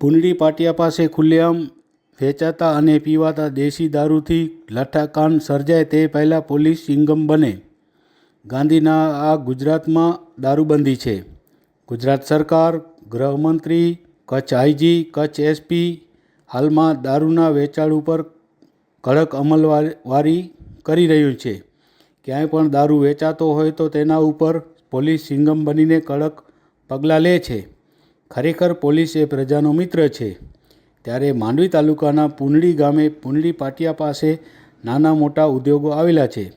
પુનડી પાટિયા પાસે ખુલ્લેઆમ વેચાતા અને પીવાતા દેશી દારૂથી લઠ્ઠાકાંડ સર્જાય તે પહેલાં પોલીસ ચિંગમ બને. ગાંધીના આ ગુજરાતમાં દારૂબંધી છે. ગુજરાત સરકાર, ગૃહમંત્રી, કચ્છ આઈજી, કચ્છ એસપી હાલમાં દારૂના વેચાણ ઉપર કડક અમલવારી કરી રહ્યું છે. ક્યાંય પણ દારૂ વેચાતો હોય તો તેના ઉપર પોલીસ સિંગમ બનીને કડક પગલાં લે છે. ખરેખર પોલીસ એ પ્રજાનો મિત્ર છે. ત્યારે માંડવી તાલુકાના પુનડી ગામે પુનડી પાટિયા પાસે નાના મોટા ઉદ્યોગો આવેલા છે.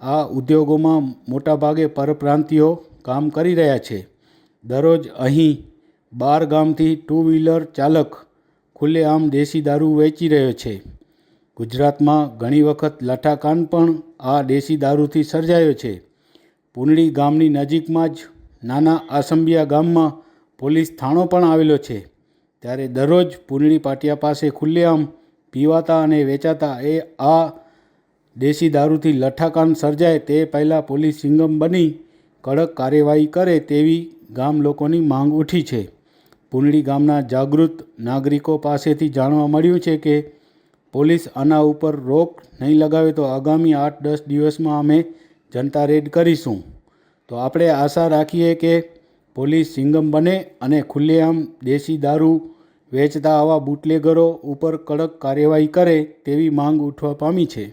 આ ઉદ્યોગોમાં મોટાભાગે પરપ્રાંતિયો કામ કરી રહ્યા છે. દરરોજ અહીં બાર ગામથી ટુ વ્હીલર ચાલક ખુલ્લેઆમ દેશી દારૂ વેચી રહ્યો છે. ગુજરાતમાં ઘણી વખત લાઠાકાન પણ આ દેશી દારૂથી સર્જાયો છે. પુનડી ગામની નજીકમાં જ નાના આસંબિયા ગામમાં પોલીસ થાણો પણ આવેલો છે. ત્યારે દરરોજ પુનડી પાટિયા પાસે ખુલ્લેઆમ પીવાતા અને વેચાતા એ આ દેશી દારૂથી લઠ્ઠાકાંડ સર્જાય તે પહેલાં પોલીસ સિંગમ બની કડક કાર્યવાહી કરે તેવી ગામ લોકોની માંગ ઉઠી છે. પુનડી ગામના જાગૃત નાગરિકો પાસેથી જાણવા મળ્યું છે કે પોલીસ આના ઉપર રોક નહીં લગાવે તો આગામી આઠ દસ દિવસમાં અમે જનતા રેડ કરીશું. તો આપણે આશા રાખીએ કે પોલીસ સિંગમ બને અને ખુલ્લેઆમ દેશી દારૂ વેચતા આવા બુટલેગરો ઉપર કડક કાર્યવાહી કરે તેવી માંગ ઉઠવા પામી છે.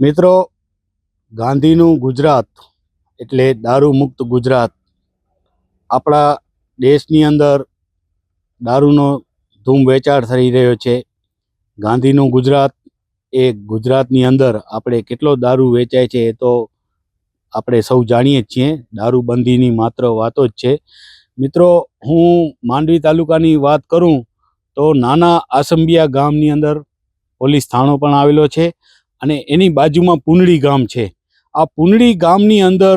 મિત્રો, ગાંધીનું ગુજરાત એટલે દારૂ મુક્ત ગુજરાત. આપણા દેશની અંદર દારૂનો ધૂમ વેચાણ થઈ રહ્યો છે. ગાંધીનું ગુજરાત એ ગુજરાતની અંદર આપણે કેટલો દારૂ વેચાય છે એ તો આપણે સૌ જાણીએ છીએ, દારૂબંધીની માત્ર વાતો જ છે. મિત્રો, હું માંડવી તાલુકાની વાત કરું તો નાના આસંબિયા ગામની અંદર પોલીસ થાણો પણ આવેલો છે અને એની બાજુમાં પુનડી ગામ છે. આ પુનડી ગામની અંદર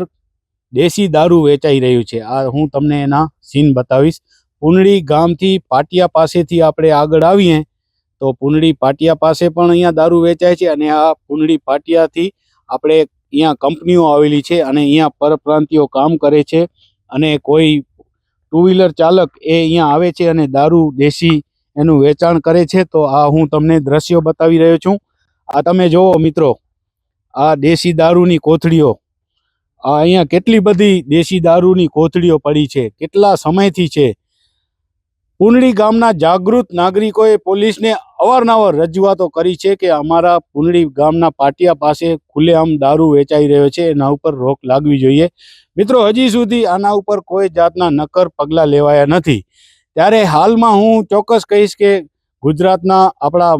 દેશી દારૂ વેચાઈ રહ્યું છે. આ હું તમને એના સીન બતાવીશ. પુનડી ગામથી પાટિયા પાસેથી આપણે આગળ આવીએ તો પુનડી પાટિયા પાસે પણ અહીંયા દારૂ વેચાય છે અને આ પુનડી પાટિયાથી આપણે અહીંયા કંપનીઓ આવેલી છે અને અહીંયા પરપ્રાંતિયો કામ કરે છે અને કોઈ ટુ વ્હીલર ચાલક એ અહીંયા આવે છે અને દારૂ દેશી એનું વેચાણ કરે છે, તો આ હું તમને દ્રશ્યો બતાવી રહ્યો છું. આ તમે જુઓ મિત્રો, આ દેશી દારૂની કોથળીઓ. આ અહીંયા કેટલી બધી દેશી દારૂની કોથળીઓ પડી છે, કેટલા સમયથી છે પુનડી ગામના જાગૃત નાગરિકોએ પોલીસને અવારનવાર રજૂઆતો કરી છે કે અમારા પુનડી ગામના પાટિયા પાસે ખુલ્લેઆમ દારૂ વેચાઈ રહ્યો છે. એના ઉપર રોક લાગવી જોઈએ. મિત્રો, હજી સુધી આના ઉપર કોઈ જાતના નક્કર પગલાં લેવાયા નથી. ત્યારે હાલમાં હું ચોક્કસ કહીશ કે ગુજરાતના આપણા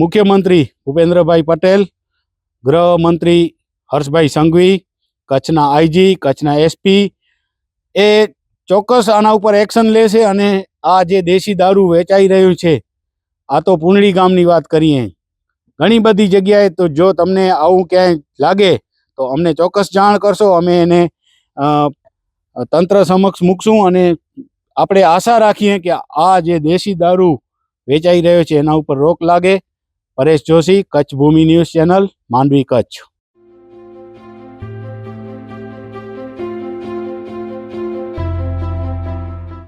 મુખ્યમંત્રી ભૂપેન્દ્રભાઈ પટેલ, ગૃહમંત્રી હર્ષભાઈ સંઘવી, કચ્છના આઈજી, કચ્છના એસપી એ ચોક્કસ આના ઉપર એક્શન લેશે અને આ જે દેશી દારૂ વેચાઈ રહ્યું છે, આ તો પૂંડળી ગામની વાત કરીએ. ઘણી બધી જગ્યાએ તો જો તમને આવું ક્યાંય લાગે, તો અમને ચોક્કસ જાણ કરશો. અમે એને તંત્ર સમક્ષ મૂકશું અને આપણે આશા રાખીએ કે આ જે દેશી દારૂ વેચાઈ રહ્યો છે, એના ઉપર રોક લાગે. Paresh Joshi, Kutch Bhoomi news channel, Mandvi Kutch.